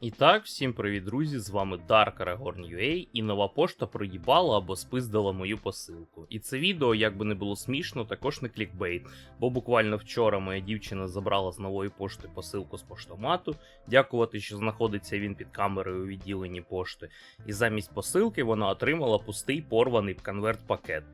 І так, всім привіт, друзі! З вами Dark Aragorn UA, і нова пошта проїбала або спиздила мою посилку. І це відео, як би не було смішно, також не клікбейт, бо буквально вчора моя дівчина забрала з нової пошти посилку з поштомату, дякувати, що знаходиться він під камерою у відділенні пошти, і замість посилки вона отримала пустий порваний конверт-пакет.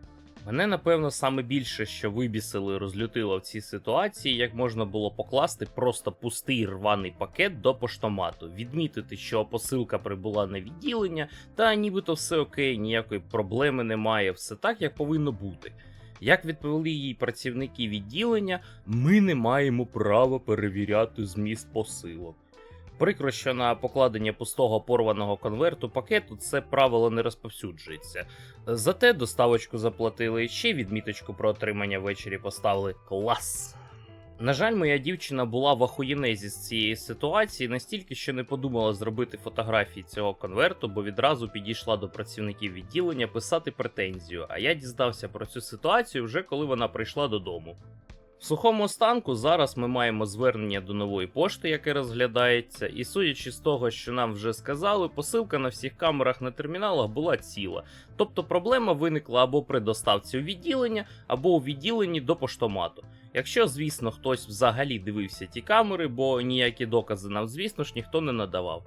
Мене напевно саме більше, що вибісило і розлютило в цій ситуації, як можна було покласти просто пустий рваний пакет до поштомату, відмітити, що посилка прибула на відділення, та нібито все окей, ніякої проблеми немає, все так, як повинно бути. Як відповіли їй працівники відділення, ми не маємо права перевіряти зміст посилок. Прикро, що на покладення пустого порваного конверту пакету це правило не розповсюджується. Зате доставочку заплатили ще відміточку про отримання ввечері поставили клас. На жаль, моя дівчина була в ахуєнезі з цієї ситуації настільки, що не подумала зробити фотографії цього конверту, бо відразу підійшла до працівників відділення писати претензію. А я дізнався про цю ситуацію вже коли вона прийшла додому. Сухому останку зараз ми маємо звернення до нової пошти, яке розглядається, і судячи з того, що нам вже сказали, посилка на всіх камерах на терміналах була ціла. Тобто проблема виникла або при доставці у відділення, або у відділенні до поштомату. Якщо, звісно, хтось взагалі дивився ті камери, бо ніякі докази нам, звісно ж, ніхто не надавав.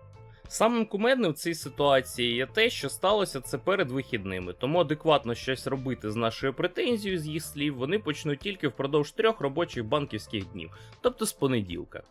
Самим кумедним в цій ситуації є те, що сталося це перед вихідними, тому адекватно щось робити з нашою претензією з їх слів вони почнуть тільки впродовж трьох робочих банківських днів, тобто з понеділка.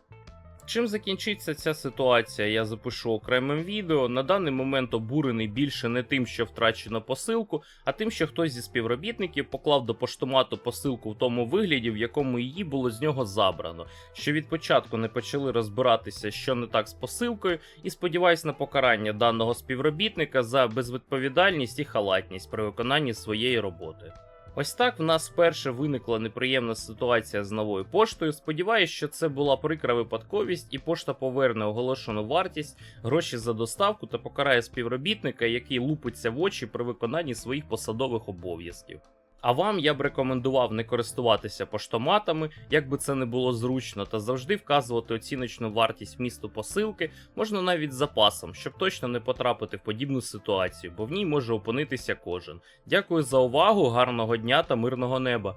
Чим закінчиться ця ситуація, я запишу окремим відео. На даний момент обурений більше не тим, що втрачено посилку, а тим, що хтось зі співробітників поклав до поштомату посилку в тому вигляді, в якому її було з нього забрано. Що від початку не почали розбиратися, що не так з посилкою, і сподіваюсь на покарання даного співробітника за безвідповідальність і халатність при виконанні своєї роботи. Ось так в нас вперше виникла неприємна ситуація з новою поштою. Сподіваюсь, що це була прикра випадковість, і пошта поверне оголошену вартість, гроші за доставку та покарає співробітника, який лупиться в очі при виконанні своїх посадових обов'язків. А вам я б рекомендував не користуватися поштоматами, як би це не було зручно, та завжди вказувати оціночну вартість місту посилки, можна навіть запасом, щоб точно не потрапити в подібну ситуацію, бо в ній може опинитися кожен. Дякую за увагу, гарного дня та мирного неба!